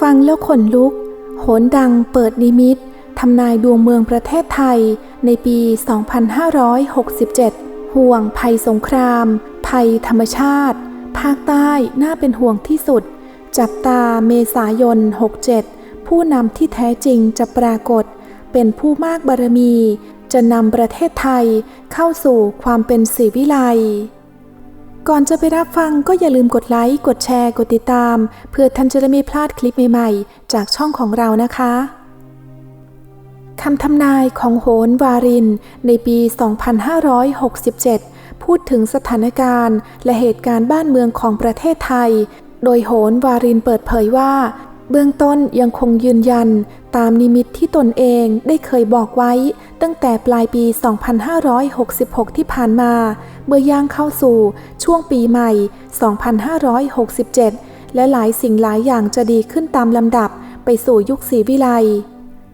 ฟังแล้วขนลุก โหนดังเปิดนิมิตทำนายดวงเมืองประเทศไทยในปี 2567 ห่วงภัยสงคราม ภัยธรรมชาติ ภาคใต้น่าเป็นห่วงที่สุด จับตาเมษายน 67 ผู้นำที่แท้จริงจะปรากฏ เป็นผู้มากบารมี จะนำประเทศไทยเข้าสู่ความเป็นสีวิไล ก่อนจะไปรับฟังก็อย่าลืมกดไลค์ กดแชร์ กดติดตาม เพื่อท่านจะได้ไม่พลาดคลิปใหม่ๆ จากช่องของเรานะคะคำทำนายของโหนวาริน ในปี 2567 พูดถึงสถานการณ์ และเหตุการณ์บ้านเมืองของประเทศไทย โดยโหนวารินเปิดเผยว่า เบื้องต้นยังคงยืนยันตามนิมิตที่ตนเองได้เคยบอกไว้ ตั้งแต่ปลายปี 2566 ที่ผ่านมา เมื่อย่างเข้าสู่ช่วงปีใหม่ 2567 และหลายสิ่งหลายอย่างจะดีขึ้นตามลำดับไปสู่ยุคศรีวิไล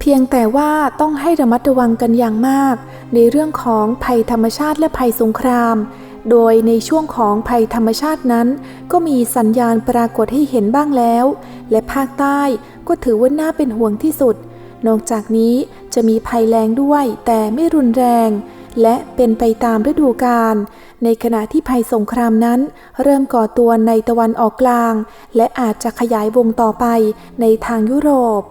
เพียงแต่ว่าต้องให้ระมัดระวังกันอย่างมาก ในเรื่องของภัยธรรมชาติและภัยสงคราม โดยในช่วงของภัยธรรมชาตินั้น ก็มีสัญญาณปรากฏให้เห็นบ้างแล้ว และภาคใต้ก็ถือว่าน่าเป็นห่วงที่สุด นอกจากนี้จะมีภัยแรงด้วยแต่ไม่รุนแรง และเป็นไปตามฤดูกาลในขณะที่ภัยสงครามนั้น เริ่มก่อตัวในตะวันออกกลาง และอาจจะขยายวงต่อไปในทางยุโรป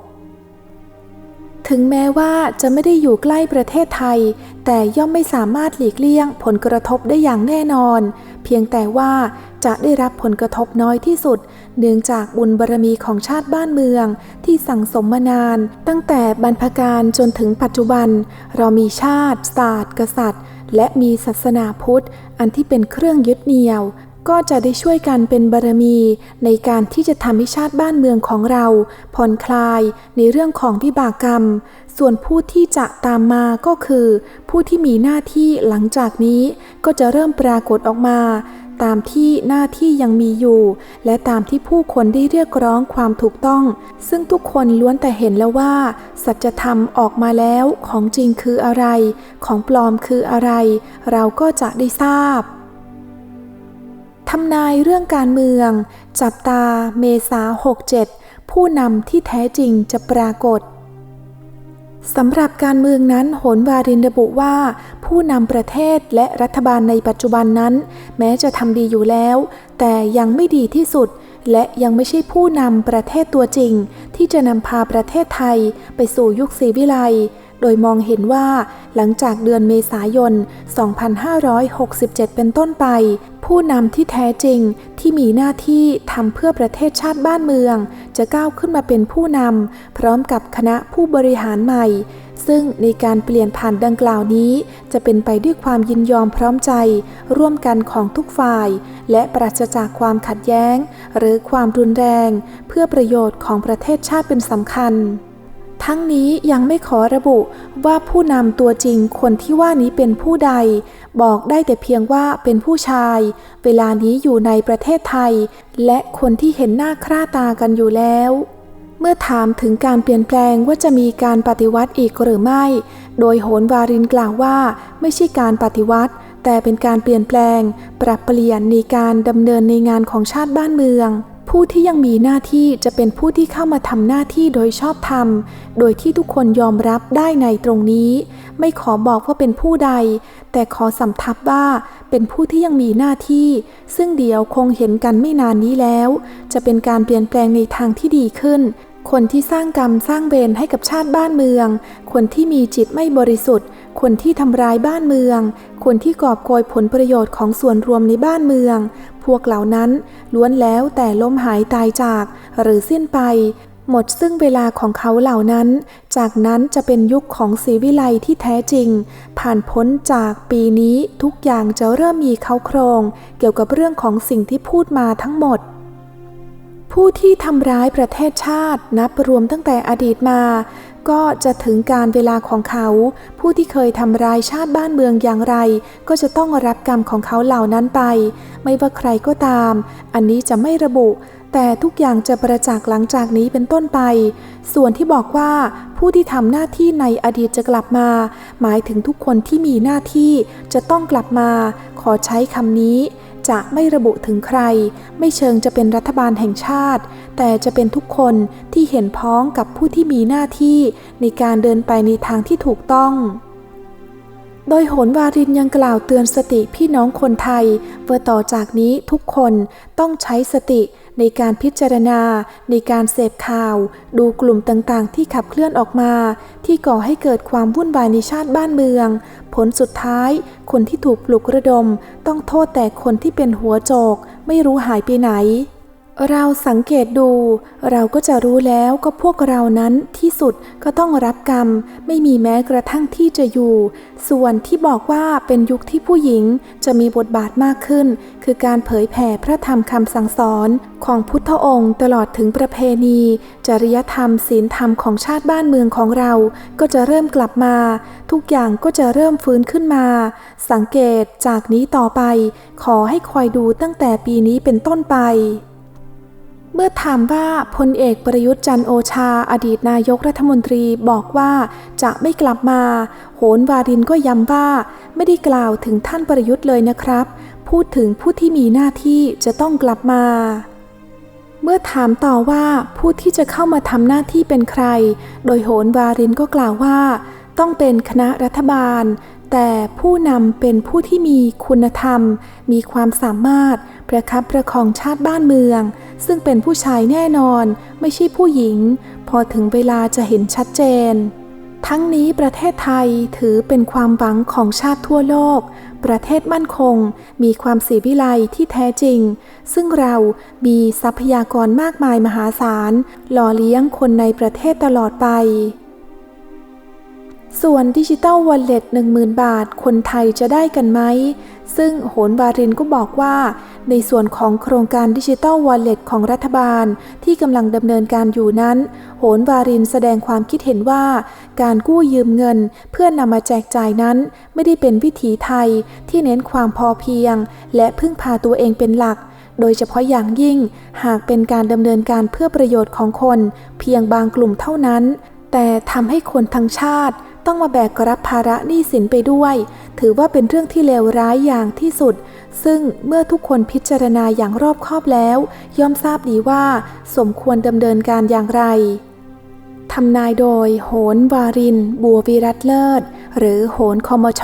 ถึงแม้ว่าจะไม่ได้อยู่ใกล้ประเทศไทย แต่ย่อมไม่สามารถหลีกเลี่ยงผลกระทบได้อย่างแน่นอน เพียงแต่ว่าจะได้รับผลกระทบน้อยที่สุด เนื่องจากบุญบารมีของชาติบ้านเมืองที่สั่งสมมานาน ตั้งแต่บรรพการจนถึงปัจจุบัน เรามีชาติ ศาสตร์ กษัตริย์ และมีศาสนาพุทธ อันที่เป็นเครื่องยึดเหนี่ยว ก็จะได้ช่วยกันเป็นบารมีในการที่จะทำให้ชาติบ้านเมืองของเรา ผ่อนคลายในเรื่องของวิบากกรรม ส่วนผู้ที่จะตามมาก็คือ ผู้ที่มีหน้าที่หลังจากนี้ก็จะเริ่มปรากฏออกมา ตามที่หน้าที่ยังมีอยู่ และตามที่ผู้คนได้เรียกร้องความถูกต้อง ซึ่งทุกคนล้วนแต่เห็นแล้วว่า สัจธรรมออกมาแล้วของจริงคืออะไร ของปลอมคืออะไร เราก็จะได้ทราบ ทำนายเรื่องการเมือง จับตาเมษา 67 ผู้นำที่แท้จริงจะปรากฏสำหรับการเมืองนั้นโหนวารินระบุว่า ผู้นำประเทศและรัฐบาลในปัจจุบันนั้น แม้จะทำดีอยู่แล้ว แต่ยังไม่ดีที่สุด และยังไม่ใช่ผู้นำประเทศตัวจริง ที่จะนำพาประเทศไทยไปสู่ยุคศรีวิไลโดยมองเห็นว่าหลังจากเดือนเมษายน 2567 เป็นต้นไป ผู้นำที่แท้จริงที่มีหน้าที่ทำเพื่อประเทศชาติบ้านเมือง จะก้าวขึ้นมาเป็นผู้นำพร้อมกับคณะผู้บริหารใหม่ ซึ่งในการเปลี่ยนผ่านดังกล่าวนี้ จะเป็นไปด้วยความยินยอมพร้อมใจ ร่วมกันของทุกฝ่าย และปราศจากความขัดแย้ง หรือความรุนแรง เพื่อประโยชน์ของประเทศชาติเป็นสำคัญ ทั้งนี้ยังไม่ขอระบุว่าผู้นำตัวจริงคนที่ว่านี้เป็นผู้ใด บอกได้แต่เพียงว่าเป็นผู้ชาย เวลานี้อยู่ในประเทศไทย และคนที่เห็นหน้าคร่าตากันอยู่แล้ว เมื่อถามถึงการเปลี่ยนแปลงว่าจะมีการปฏิวัติอีกหรือไม่ โดยโหนวารินกล่าวว่าไม่ใช่การปฏิวัติ แต่เป็นการเปลี่ยนแปลง ปรับเปลี่ยนในการดำเนินในงานของชาติบ้านเมือง ผู้ที่ยังมีหน้าที่จะเป็นผู้ที่เข้ามาทำหน้าที่โดยชอบธรรม โดยที่ทุกคนยอมรับได้ในตรงนี้ ไม่ขอบอกว่าเป็นผู้ใด แต่ขอสำทับว่าเป็นผู้ที่ยังมีหน้าที่ ซึ่งเดี๋ยวคงเห็นกันไม่นานนี้แล้ว จะเป็นการเปลี่ยนแปลงในทางที่ดีขึ้น คนที่สร้างกรรมสร้างเวรให้กับชาติบ้านเมือง คนที่มีจิตไม่บริสุทธิ์ คนที่ทำร้ายบ้านเมือง คนที่กอบโกยผลประโยชน์ของส่วนรวมในบ้านเมือง พวกเหล่านั้นล้วนแล้วแต่ล้มหายตายจาก หรือสิ้นไป หมดซึ่งเวลาของเขาเหล่านั้น จากนั้นจะเป็นยุคของศรีวิไลที่แท้จริง ผ่านพ้นจากปีนี้ทุกอย่างจะเริ่มมีเขาโครง เกี่ยวกับเรื่องของสิ่งที่พูดมาทั้งหมดผู้ที่ทำร้ายประเทศชาตินับรวมตั้งแต่อดีตมา ก็จะถึงการเวลาของเขา ผู้ที่เคยทำร้ายชาติบ้านเมืองอย่างไร ก็จะต้องรับกรรมของเขาเหล่านั้นไป ไม่ว่าใครก็ตาม อันนี้จะไม่ระบุ แต่ทุกอย่างจะประจักษ์หลังจากนี้เป็นต้นไป ส่วนที่บอกว่า ผู้ที่ทำหน้าที่ในอดีตจะกลับมา หมายถึงทุกคนที่มีหน้าที่จะต้องกลับมา ขอใช้คำนี้ จะไม่ระบุถึงใคร ไม่เชิงจะเป็นรัฐบาลแห่งชาติ แต่จะเป็นทุกคนที่เห็นพ้องกับผู้ที่มีหน้าที่ในการเดินไปในทางที่ถูกต้อง โดยโหนวารินยังกล่าวเตือนสติพี่น้องคนไทยว่าต่อจากนี้ทุกคนต้องใช้สติ ในการพิจารณา ในการเสพข่าว ดูกลุ่มต่างๆ ที่ขับเคลื่อนออกมา ที่ก่อให้เกิดความวุ่นวายในชาติบ้านเมือง ผลสุดท้าย คนที่ถูกปลุกระดม ต้องโทษแต่คนที่เป็นหัวโจก ไม่รู้หายไปไหน เราสังเกตดูเราก็จะรู้แล้วก็พวกเรานั้นที่สุดก็ต้องรับกรรม ไม่มีแม้กระทั่งที่จะอยู่ ส่วนที่บอกว่าเป็นยุคที่ผู้หญิงจะมีบทบาทมากขึ้น คือการเผยแผ่พระธรรมคำสั่งสอนของพุทธองค์ตลอดถึงประเพณี จริยธรรมศีลธรรมของชาติบ้านเมืองของเรา ก็จะเริ่มกลับมา ทุกอย่างก็จะเริ่มฟื้นขึ้นมา สังเกตจากนี้ต่อไป ขอให้คอยดูตั้งแต่ปีนี้เป็นต้นไป เมื่อถามว่าพลเอกประยุทธ์จันโอชาอดีตนายกรัฐมนตรีบอกว่าจะไม่กลับมา โหนวารินก็ย้ำว่าไม่ได้กล่าวถึงท่านประยุทธ์เลยนะครับ พูดถึงผู้ที่มีหน้าที่จะต้องกลับมา เมื่อถามต่อว่าผู้ที่จะเข้ามาทำหน้าที่เป็นใคร โดยโหนวารินก็กล่าวว่า ต้องเป็นคณะรัฐบาล แต่ผู้นำเป็นผู้ที่มีคุณธรรม มีความสามารถประคับประคองชาติบ้านเมือง ซึ่งเป็นผู้ชายแน่นอน ไม่ใช่ผู้หญิง พอถึงเวลาจะเห็นชัดเจน ทั้งนี้ประเทศไทยถือเป็นความหวังของชาติทั่วโลก ประเทศมั่นคง มีความสีวิไลที่แท้จริง ซึ่งเรามีทรัพยากรมากมายมหาศาล หล่อเลี้ยงคนในประเทศตลอดไป ส่วนดิจิตอลวอลเล็ต10,000 บาท คนไทยจะได้กันไหม ซึ่งโหนบารินก็บอกว่า ในส่วนของโครงการดิจิตอลวอลเล็ตของรัฐบาลที่กำลังดำเนินการอยู่นั้น โหนบารินแสดงความคิดเห็นว่า การกู้ยืมเงินเพื่อนำมาแจกจ่ายนั้น ไม่ได้เป็นวิถีไทยที่เน้นความพอเพียง และพึ่งพาตัวเองเป็นหลักโดยเฉพาะอย่างยิ่ง หากเป็นการดำเนินการเพื่อประโยชน์ของคน เพียงบางกลุ่มเท่านั้น แต่ทำให้คนทั้งชาติ ต้องมาแบกรับภาระหนี้สินไปด้วย ถือว่าเป็นเรื่องที่เลวร้ายอย่างที่สุด ซึ่งเมื่อทุกคนพิจารณาอย่างรอบคอบแล้ว ย่อมทราบดีว่า สมควรดำเนินการอย่างไรทำนายโดย โหนวาริน บัววีรัตเลิศ หรือโหนคอมช